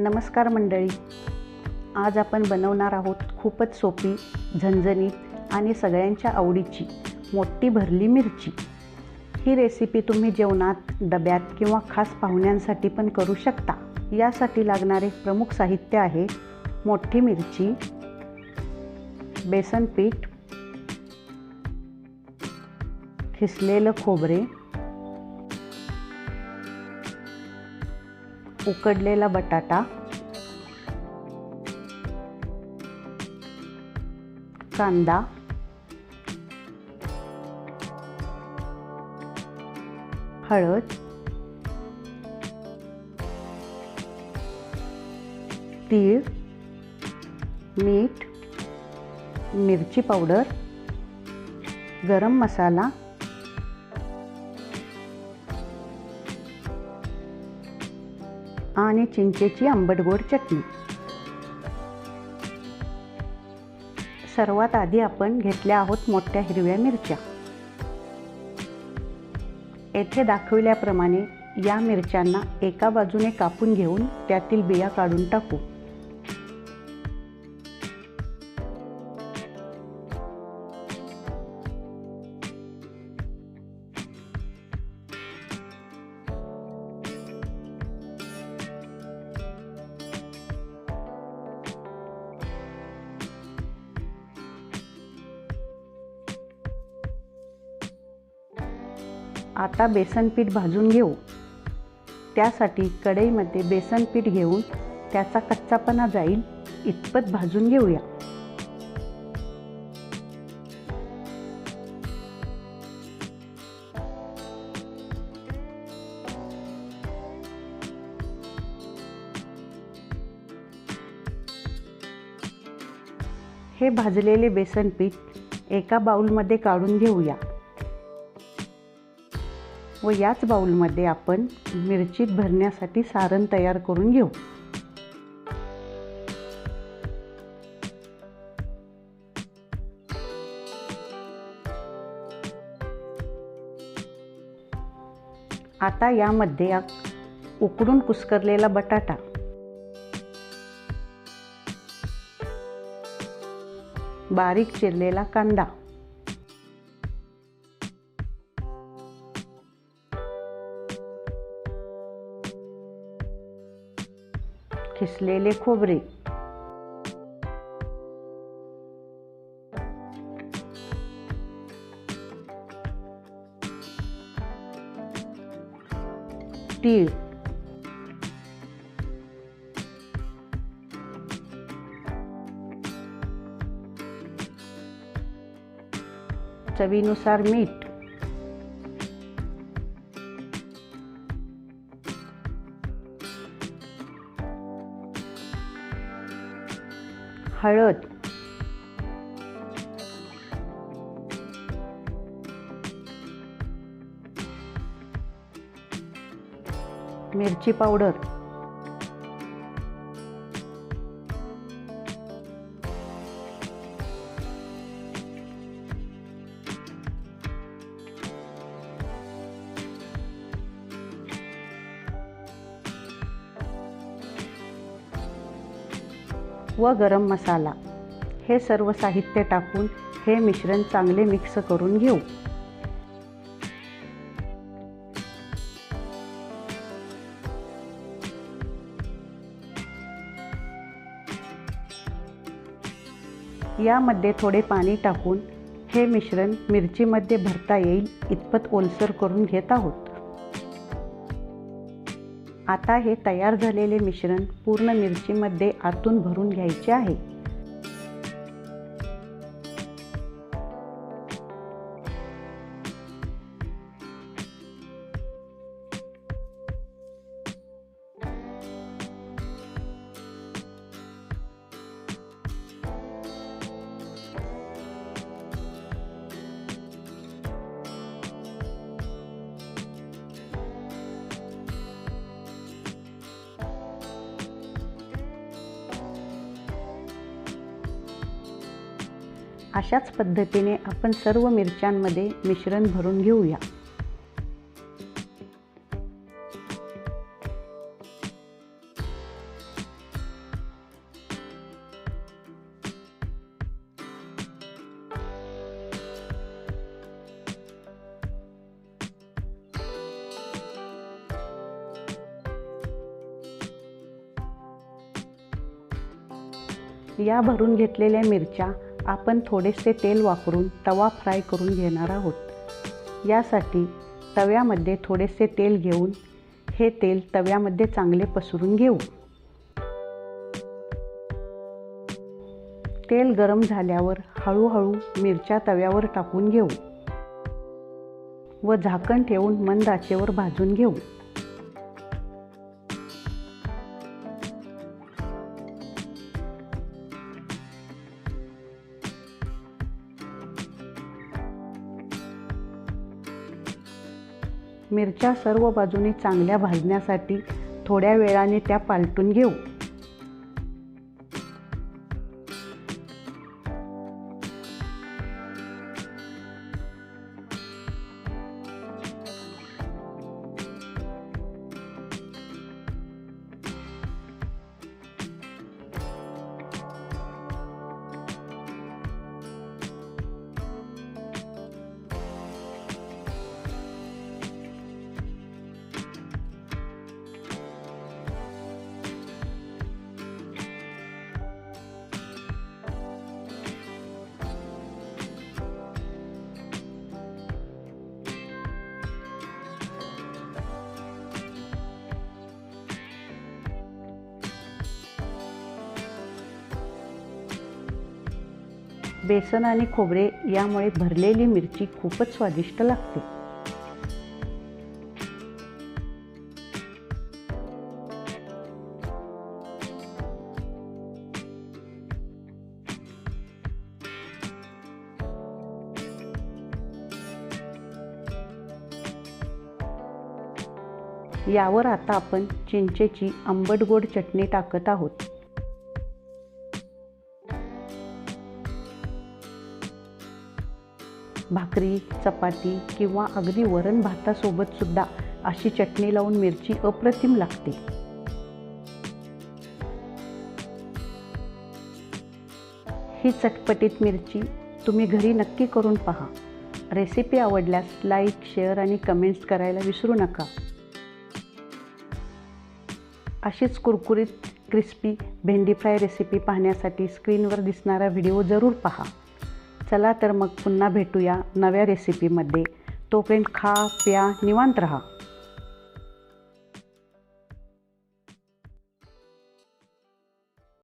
नमस्कार मंडळी. आज आपण बनवणार आहोत खूपच सोपी झणझणीत आणि सगळ्यांच्या आवडीची मोठी भरली मिरची. ही रेसिपी तुम्ही जेवणात डब्यात किंवा खास पाहुण्यांसाठी पण करू शकता. यासाठी लागणारे प्रमुख साहित्य आहे मोठी मिरची बेसन पीठ खिसलेलं खोबरे उकडलेला बटाटा. कांदा. हळद. तीळ. मीठ. मिरची पावडर. गरम मसाला. आणि चिंचेची आंबट गोड चटणी. सर्वात आधी आपण घेतल्या आहोत मोठ्या हिरव्या मिरच्या. येथे दाखविल्याप्रमाणे या मिरच्यांना एका बाजूने कापून घेऊन त्यातील बिया काढून टाकू. आता बेसन पीठ भाजून घेऊ. त्यासाठी कढईमध्ये बेसन पीठ घेऊन त्याचा कच्चापणा जाईल इतपत भाजून घेऊया. हे भाजलेले बेसन पीठ एका बाऊलमध्ये काढून घेऊया. व याच बाऊलमध्ये आपण मिरचीत भरण्यासाठी सारण तयार करून घेऊ. आता यामध्ये उकडून कुस्करलेला बटाटा. बारीक चिरलेला कांदा. खिसलेले खोबरे. तीळ. चवीनुसार मीठ. हळद. मिरची पावडर. व गरम मसाला. हे सर्व साहित्य टाकून हे मिश्रण चांगले मिक्स करून घेऊ. यामध्ये थोडे पाणी टाकून हे मिश्रण मिरचीमध्ये भरता येईल इतपत ओलसर करून घेत आहोत. आता हे तयार झालेले मिश्रण पूर्ण मिरचीमध्ये आतून भरून घ्यायचे आहे. अशाच पद्धतीने आपण सर्व मिरच्यांमध्ये मिश्रण भरून घेऊया. या भरून घेतलेल्या मिरच्या आपण थोडेसे तेल वापरून तवा फ्राय करून घेणार आहोत. यासाठी तव्यामध्ये थोडेसे तेल घेऊन हे तेल तव्यामध्ये चांगले पसरून घेऊ. तेल गरम झाल्यावर हळूहळू मिरच्या तव्यावर टाकून घेऊ. व झाकण ठेवून मंद आचेवर भाजून घेऊ. मिरच्या सर्व बाजूनी चांगल्या भाजण्यासाठी थोड्या वेळाने त्या पालटून घेऊ. बेसन आणि खोबरे यामुळे भरलेली मिरची खूपच स्वादिष्ट लागते. यावर आता आपण चिंचेची आंबट गोड चटणी टाकत आहोत. भाकरी चपाती किंवा अगदी वरण भातासोबत सुद्धा अशी चटणी लावून मिरची अप्रतिम लागते. ही चटपटीत मिरची तुम्ही घरी नक्की करून पहा. रेसिपी आवडल्यास लाईक शेअर आणि कमेंट्स करायला विसरू नका. अशीच कुरकुरीत क्रिस्पी भेंडी फ्राय रेसिपी पाहण्यासाठी स्क्रीनवर दिसणारा व्हिडिओ जरूर पहा. चला तर मग पुन्हा भेटूया नव्या रेसिपीमध्ये तोपर्यंत खा प्या निवांत रहा.